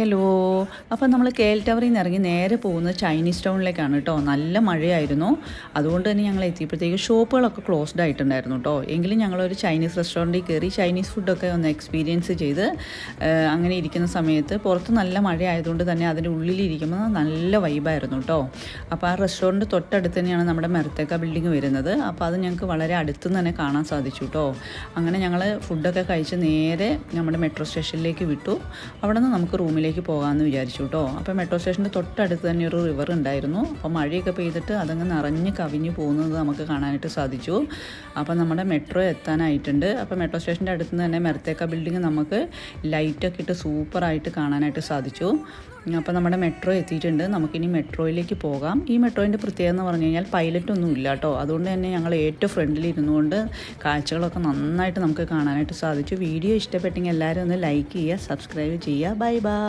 Hello. അപ്പോൾ നമ്മൾ K L ടവറിൽ നിന്ന് ഇറങ്ങി നേരെ പോകുന്നത് ചൈനീസ് ടൗണിലേക്കാണ് കേട്ടോ. നല്ല മഴയായിരുന്നു. അതുകൊണ്ട് തന്നെ ഞങ്ങൾ എത്തിയപ്പോഴത്തേക്ക് ഷോപ്പുകളൊക്കെ ക്ലോസ്ഡ് ആയിട്ടുണ്ടായിരുന്നു കേട്ടോ. എങ്കിലും ഞങ്ങളൊരു ചൈനീസ് റെസ്റ്റോറന്റിൽ കയറി ചൈനീസ് ഫുഡൊക്കെ ഒന്ന് എക്സ്പീരിയൻസ് ചെയ്ത് അങ്ങനെ ഇരിക്കുന്ന സമയത്ത് പുറത്ത് നല്ല മഴ ആയതുകൊണ്ട് തന്നെ അതിന്റെ ഉള്ളിലിരിക്കുമ്പോൾ നല്ല വൈബായിരുന്നു കേട്ടോ. അപ്പോൾ ആ റെസ്റ്റോറന്റ് തൊട്ടടുത്ത് തന്നെയാണ് നമ്മുടെ മെർത്തേക്ക ബിൽഡിംഗ് വരുന്നത്. അപ്പോൾ അത് ഞങ്ങൾക്ക് വളരെ അടുത്ത് തന്നെ കാണാൻ സാധിച്ചു കേട്ടോ. അങ്ങനെ ഞങ്ങൾ ഫുഡൊക്കെ കഴിച്ച് നേരെ നമ്മുടെ മെട്രോ സ്റ്റേഷനിലേക്ക് വിട്ടു. അവിടെ നിന്ന് നമുക്ക് റൂമിലേക്ക് പോകാമെന്ന് വിചാരിച്ചു കേട്ടോ. അപ്പോൾ മെട്രോ സ്റ്റേഷന്റെ തൊട്ടടുത്ത് തന്നെ ഒരു റിവർ ഉണ്ടായിരുന്നു. അപ്പോൾ മഴയൊക്കെ പെയ്തിട്ട് അതങ്ങ് നിറഞ്ഞ് കവിഞ്ഞ് പോകുന്നത് നമുക്ക് കാണാനായിട്ട് സാധിച്ചു. അപ്പോൾ നമ്മുടെ മെട്രോ എത്താനായിട്ടുണ്ട്. അപ്പോൾ മെട്രോ സ്റ്റേഷന്റെ അടുത്ത് തന്നെ മെർത്തേക്ക ബിൽഡിംഗ് നമുക്ക് ലൈറ്റൊക്കെ ഇട്ട് സൂപ്പറായിട്ട് കാണാനായിട്ട് സാധിച്ചു. അപ്പോൾ നമ്മുടെ മെട്രോ എത്തിയിട്ടുണ്ട്. നമുക്കിനി മെട്രോയിലേക്ക് പോകാം. ഈ മെട്രോയിന്റെ പ്രത്യേകത എന്ന് പറഞ്ഞു കഴിഞ്ഞാൽ പൈലറ്റ് ഒന്നും ഇല്ല കേട്ടോ. അതുകൊണ്ട് തന്നെ ഞങ്ങൾ ഏറ്റവും ഫ്രണ്ടിൽ ഇരുന്നുകൊണ്ട് കാഴ്ചകളൊക്കെ നന്നായിട്ട് നമുക്ക് കാണാനായിട്ട് സാധിച്ചു. വീഡിയോ ഇഷ്ടപ്പെട്ടെങ്കിൽ എല്ലാവരും ഒന്ന് ലൈക്ക് ചെയ്യുക സബ്സ്ക്രൈബ് ചെയ്യുക. Bye bye